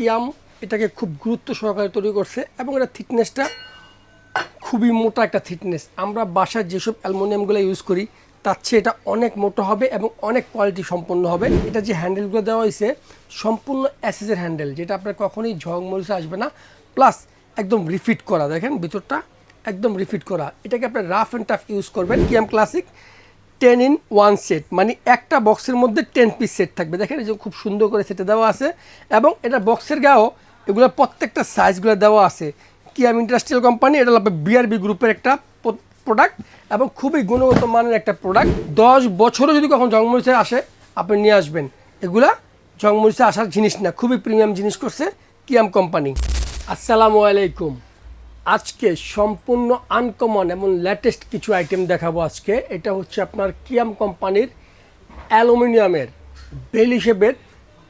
কিয়াম এটাকে খুব গুরুত্ব সহকারে তৈরি করছে এবং এটা থিকনেসটা খুবই মোটা একটা থিকনেস। আমরা বাসায় যেসব অ্যালুমিনিয়ামগুলো ইউজ করি, তার চেয়ে এটা অনেক মোটা হবে এবং অনেক কোয়ালিটি সম্পন্ন হবে। এটা যে হ্যান্ডেলগুলো দেওয়া হয়েছে, সম্পূর্ণ অ্যাসেসের হ্যান্ডেল, যেটা আপনার কখনোই ঝং মরিচে আসবে না। প্লাস একদম রিফিট করা, দেখেন ভিতরটা একদম রিফিট করা। এটাকে আপনার রাফ অ্যান্ড টাফ ইউজ করবেন, Kiam classic. Ten in one set মানে একটা বক্সের মধ্যে টেন পিস সেট থাকবে। দেখেন এই যে খুব সুন্দর করে সেটে দেওয়া আছে এবং এটা বক্সের গায়েও এগুলো প্রত্যেকটা সাইজগুলো দেওয়া আছে। কিয়াম ইন্ডাস্ট্রিয়াল কোম্পানি এটা হলো বিআরবি গ্রুপের একটা প্রোডাক্ট এবং খুবই গুণগত মানের একটা প্রোডাক্ট দশ বছরও যদি কখন জংমরিচে আসে, আপনি নিয়ে আসবেন। এগুলা জংমরিচে আসার জিনিস না, খুবই প্রিমিয়াম জিনিস করছে কিয়াম কোম্পানি আসসালামু আলাইকুম। আজকে সম্পূর্ণ আনকমন এবং লেটেস্ট কিছু আইটেম দেখাবো আজকে। এটা হচ্ছে আপনার কিয়াম কোম্পানির অ্যালুমিনিয়ামের বেল হিসেবের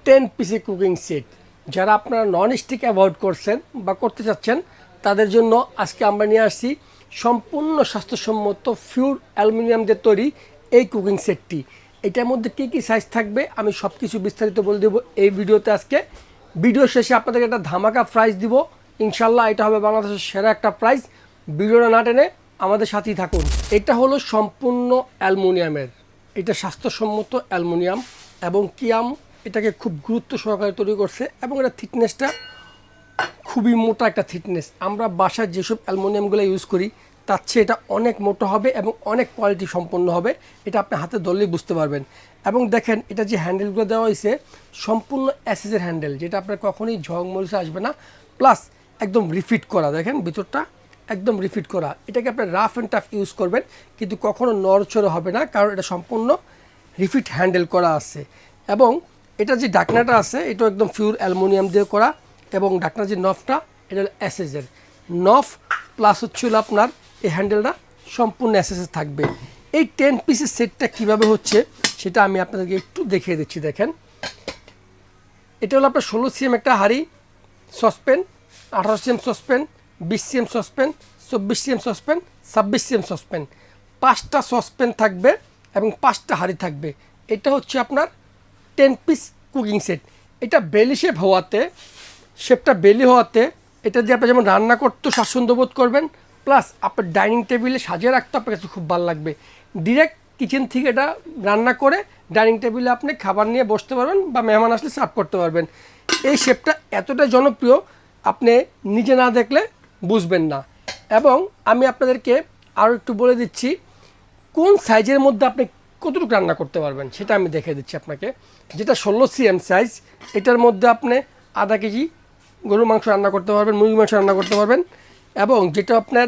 টেন পিসি কুকিং সেট যারা আপনারা নন স্টিক অ্যাভয়েড করছেন বা করতে চাচ্ছেন, তাদের জন্য আজকে আমরা নিয়ে আসছি সম্পূর্ণ স্বাস্থ্যসম্মত ফিউর অ্যালুমিনিয়াম দিয়ে তৈরি এই কুকিং সেটটি এটার মধ্যে কী কী সাইজ থাকবে, আমি সব কিছু বিস্তারিত বলে দেবো এই ভিডিওতে আজকে। ভিডিও শেষে আপনাদেরকে একটা ধামাকা প্রাইস দিব। ইনশাল্লাহ এটা হবে বাংলাদেশের সেরা একটা প্রাইস ভিডিওটা না টেনে আমাদের সাথেই থাকুন। এটা হলো সম্পূর্ণ অ্যালুমিনিয়ামের। এটা স্বাস্থ্যসম্মত অ্যালুমিনিয়াম এবং কিয়াম এটাকে খুব গুরুত্ব সহকারে তৈরি করছে এবং এটা থিকনেসটা খুবই মোটা একটা থিকনেস। আমরা বাসায় যেসব অ্যালুমিনিয়ামগুলো ইউজ করি, তার চেয়ে এটা অনেক মোটা হবে এবং অনেক কোয়ালিটি সম্পন্ন হবে। এটা আপনি হাতে ধরলেই বুঝতে পারবেন। এবং দেখেন, এটা যে হ্যান্ডেলগুলো দেওয়া হয়েছে, সম্পূর্ণ অ্যাসেসের হ্যান্ডেল যেটা আপনার কখনোই ঝং আসবে না। প্লাস একদম রিফিট করা, দেখেন ভিতরটা একদম রিফিট করা। এটাকে আপনার রাফ অ্যান্ড টাফ ইউজ করবেন, কিন্তু কখনো নড়চড়ে হবে না, কারণ এটা সম্পূর্ণ রিফিট হ্যান্ডেল করা আছে। এবং এটা যে ডাকনাটা আছে এটা একদম পিওর অ্যালুমিনিয়াম দিয়ে করা, এবং ডাকনার যে নফটা এটা হলো অ্যাসেসের নফ প্লাস হচ্ছে হলো আপনার এই হ্যান্ডেলটা সম্পূর্ণ অ্যাসেসের থাকবে। এই টেন পিসের সেটটা কীভাবে হচ্ছে, সেটা আমি আপনাদেরকে একটু দেখিয়ে দিচ্ছি, দেখেন। এটা হলো আপনার ষোলো সিএম একটা হাড়ি সসপেন আঠারো সিএম সসপেন বিশ সিএম সসপেন চব্বিশ সিএম সসপেন ছাব্বিশ সিএম সসপেন পাঁচটা সসপেন থাকবে এবং পাঁচটা হাঁড়ি থাকবে। এটা হচ্ছে আপনার টেন পিস কুকিং সেট এটা বেলি শেপ হওয়াতে শেপটা বেলি হওয়াতে, এটা দিয়ে আপনি যেমন রান্না করতে স্বাচ্ছন্দ্য বোধ করবেন প্লাস আপনার ডাইনিং টেবিলে সাজিয়ে রাখতে আপনার কাছে খুব ভালো লাগবে। ডিরেক্ট কিচেন থেকে এটা রান্না করে ডাইনিং টেবিলে আপনি খাবার নিয়ে বসতে পারবেন বা মেহমান আসলে সার্ভ করতে পারবেন। এই শেপটা এতটা জনপ্রিয় আপনি নিজে না দেখলে বুঝবেন না। এবং আমি আপনাদেরকে আরও একটু বলে দিচ্ছি, কোন সাইজের মধ্যে আপনি কতটুকু রান্না করতে পারবেন সেটা আমি দেখে দিচ্ছি আপনাকে। যেটা ষোলো সিএম সাইজ, এটার মধ্যে আপনি আধা কেজি গরুর মাংস রান্না করতে পারবেন মুরগি মাংস রান্না করতে পারবেন। এবং যেটা আপনার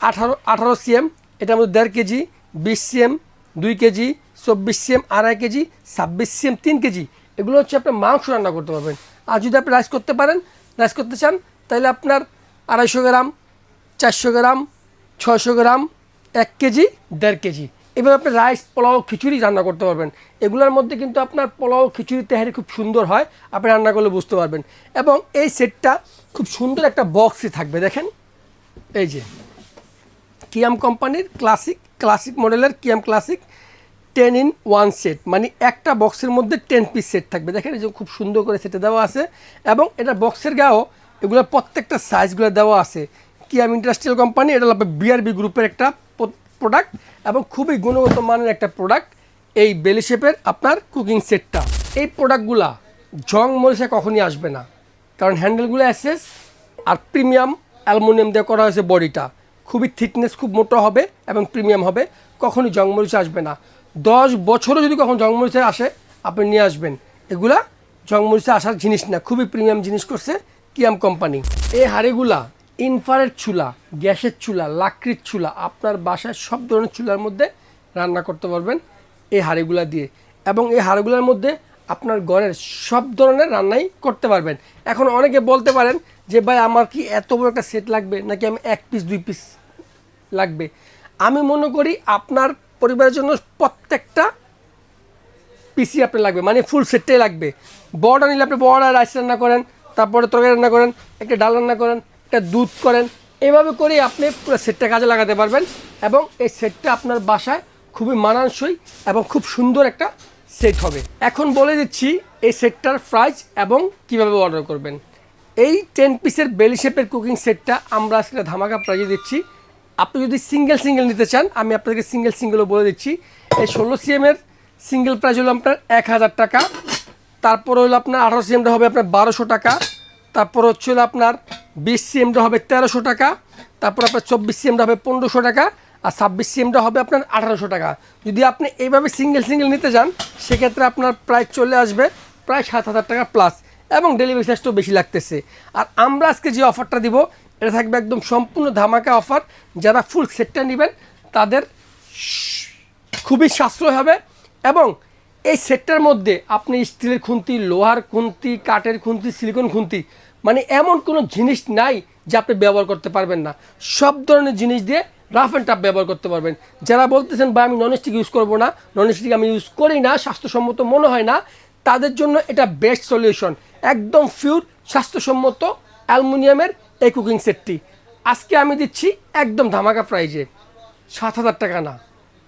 আঠারো আঠারো সিএম, এটার মধ্যে দেড় কেজি, বিশ সিএম, দুই কেজি, চব্বিশ সিএম, আড়াই কেজি, ছাব্বিশ সিএম, তিন কেজি, এগুলো হচ্ছে আপনি মাংস রান্না করতে পারবেন। আর যদি আপনি রাইস করতে পারেন রাইস করতে চান, তাহলে আপনার আড়াইশো গ্রাম, চারশো গ্রাম ছশো গ্রাম, এক কেজি, দেড় কেজি। এভাবে আপনি রাইস, পোলাও, খিচুড়ি রান্না করতে পারবেন। এগুলোর মধ্যে কিন্তু আপনার পোলাও, খিচুড়ি, তেহারি খুব সুন্দর হয়, আপনি রান্না করলে বুঝতে পারবেন। এবং এই সেটটা খুব সুন্দর একটা বক্সে থাকবে, দেখেন। এই যে, কিয়াম কোম্পানির ক্লাসিক ক্লাসিক মডেলের Kiam classic ten in one set মানে একটা বক্সের মধ্যে টেন পিস সেট থাকবে। দেখেন এই যে খুব সুন্দর করে সেটে দেওয়া আছে এবং এটা বক্সের গায়েও এগুলো প্রত্যেকটা সাইজগুলো দেওয়া আছে। কিয়াম ইন্ডাস্ট্রিয়াল কোম্পানি এটা হলো বিআরবি গ্রুপের একটা প্রোডাক্ট এবং খুবই গুণগত মানের একটা প্রোডাক্ট এই বেলি শেপের আপনার কুকিং সেটটা এই প্রোডাক্টগুলা জং মরিচে কখনই আসবে না। কারণ হ্যান্ডেলগুলো অ্যাসেস আর প্রিমিয়াম অ্যালুমিনিয়াম দিয়ে করা হয়েছে বডিটা খুবই থিকনেস খুব মোটা হবে এবং প্রিমিয়াম হবে, কখনই জং জংমরিচে আসবে না। দশ বছরও যদি কখন জংমরিচে আসে, আপনি নিয়ে আসবেন। এগুলা জংমরিচে আসার জিনিস না, খুবই প্রিমিয়াম জিনিস করছে কিয়াম কোম্পানি। এই হাড়িগুলা ইনফারের চুলা, গ্যাসের চুলা, লাকড়ির চুলা, আপনার বাসায় সব ধরনের চুলার মধ্যে রান্না করতে পারবেন এই হাড়িগুলা দিয়ে। এবং এই হাড়িগুলোর মধ্যে আপনার ঘরের সব ধরনের রান্নাই করতে পারবেন। এখন অনেকে বলতে পারেন যে, ভাই, আমার কি এত বড় একটা সেট লাগবে? নাকি আমি এক পিস দুই পিস লাগবে? আমি মনে করি আপনার পরিবারের জন্য প্রত্যেকটা পিসি আপনার লাগবে মানে ফুল সেটটাই লাগবে। বড়টা নিলে আপনি বড় রাইস রান্না করেন, তারপরে তরকারি রান্না করেন, একটা ডাল রান্না করেন, একটা দুধ করেন, এভাবে করে আপনি পুরো সেটটা কাজে লাগাতে পারবেন এবং এই সেটটা আপনার বাসায় খুবই মানানসই এবং খুব সুন্দর একটা সেট হবে। এখন বলে দিচ্ছি, এই সেটটার প্রাইস এবং কীভাবে অর্ডার করবেন। এই টেন পিসের বেলি শেপের কুকিং সেটটা আমরা আজকে ধামাকা প্রাইজে দিচ্ছি। আপনি যদি সিঙ্গেল সিঙ্গেল নিতে চান, আমি আপনাদেরকে সিঙ্গেল সিঙ্গেলও বলে দিচ্ছি। এই ষোলো সিএমের সিঙ্গেল প্রাইস হলো আপনার এক হাজার টাকা। তারপর হলো আপনার আঠারো সিএমটা হবে আপনার বারোশো টাকা। তারপর হচ্ছে হলো আপনার বিশ সিএমটা হবে তেরোশো টাকা। তারপর আপনার চব্বিশ সিএমটা হবে পনেরোশো টাকা। আর ছাব্বিশ সিএমটা হবে আপনার আঠারোশো টাকা। যদি আপনি এইভাবে সিঙ্গেল সিঙ্গেল নিতে যান সেক্ষেত্রে আপনার প্রায় চলে আসবে প্রায় সাত হাজার টাকা প্লাস এবং ডেলিভারি চার্জটাও বেশি লাগতেছে। আর আমরা আজকে যে অফারটা দিব এটা থাকবে একদম সম্পূর্ণ ধামাকা অফার। যারা ফুল সেটটা নেবেন, তাদের খুবই সাশ্রয় হবে এবং এই সেটটার মধ্যে আপনি স্টিলের খুন্তি, লোহার খুন্তি, কাঠের খুন্তি সিলিকন খুন্তি মানে এমন কোনো জিনিস নাই যা আপনি ব্যবহার করতে পারবেন না। সব ধরনের জিনিস দিয়ে রাফ অ্যান্ড টাফ ব্যবহার করতে পারবেন। যারা বলতেছেন বা আমি ননস্টিক ইউজ করব না। ননস্টিক আমি ইউজ করি না, স্বাস্থ্যসম্মত মনে হয় না। তাদের জন্য এটা বেস্ট সলিউশন একদম পিওর স্বাস্থ্যসম্মত অ্যালুমিনিয়ামের এই কুকিং সেটটি আজকে আমি দিচ্ছি একদম ধামাকা প্রাইজে সাত হাজার টাকা না,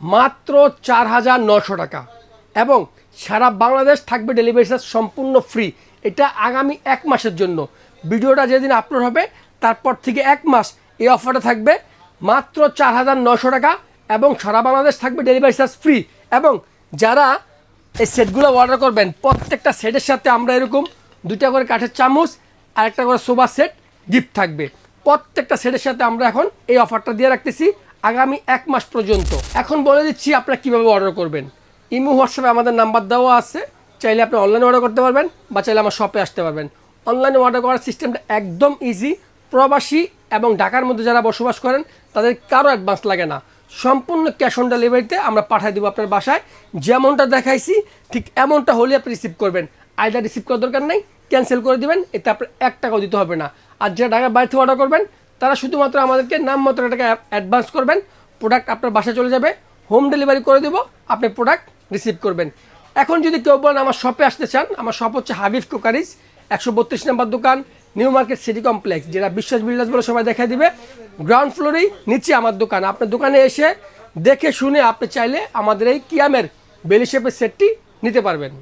মাত্র চার হাজার নশো টাকা। এবং সারা বাংলাদেশ থাকবে ডেলিভারি চার্জ সম্পূর্ণ ফ্রি এটা আগামী এক মাসের জন্য। ভিডিওটা যেদিন আপলোড হবে, তারপর থেকে এক মাস এই অফারটা থাকবে। মাত্র চার হাজার নশো টাকা এবং সারা বাংলাদেশ থাকবে ডেলিভারি চার্জ ফ্রি এবং যারা এই সেটগুলো অর্ডার করবেন, প্রত্যেকটা সেটের সাথে আমরা এরকম দুটা করে কাঠের চামচ আর একটা করে সোফা সেট গিফট থাকবে। প্রত্যেকটা সেটের সাথে আমরা এখন এই অফারটা দিয়ে রাখতেছি আগামী এক মাস পর্যন্ত। এখন বলে দিচ্ছি আপনারা কীভাবে অর্ডার করবেন। ইমো হোয়াটসঅ্যাপে আমাদের নাম্বার দেওয়া আছে। চাইলে আপনি অনলাইনে অর্ডার করতে পারবেন বা চাইলে আমার শপে আসতে পারবেন। অনলাইনে অর্ডার করার সিস্টেমটা একদম ইজি প্রবাসী এবং ঢাকার মধ্যে যারা বসবাস করেন, তাদের কারও অ্যাডভান্স লাগে না। সম্পূর্ণ ক্যাশ অন ডেলিভারিতে আমরা পাঠিয়ে দেবো আপনার বাসায়। যেমনটা দেখাইছি, ঠিক এমনটা হলে আপনি রিসিভ করবেন। আইদার রিসিভ করার দরকার নেই ক্যান্সেল করে দিবেন, এতে আপনার এক টাকাও দিতে হবে না। আর যারা ঢাকার বাইরে থেকে অর্ডার করবেন, তারা শুধুমাত্র আমাদেরকে নাম মতো টাকা অ্যাডভান্স করবেন প্রোডাক্ট আপনার বাসায় চলে যাবে হোম ডেলিভারি করে দেবো, আপনি প্রোডাক্ট রিসিভ করবেন। এখন যদি কেউ বলেন, আমার শপে আসতে চান, আমার শপ হচ্ছে হাবিব কুকারিজ একশো বত্রিশ নম্বর দোকান নিউ মার্কেট সিটি কমপ্লেক্স যেটা বিশ্বাস বিল্ডার্স বলে সবাই দেখা দিবে। গ্রাউন্ড ফ্লোরেই নিচে আমার দোকান। আপনার দোকানে এসে দেখে শুনে আপনি চাইলে আমাদের এই কিয়ামের বেলি শেপের সেটটি নিতে পারবেন।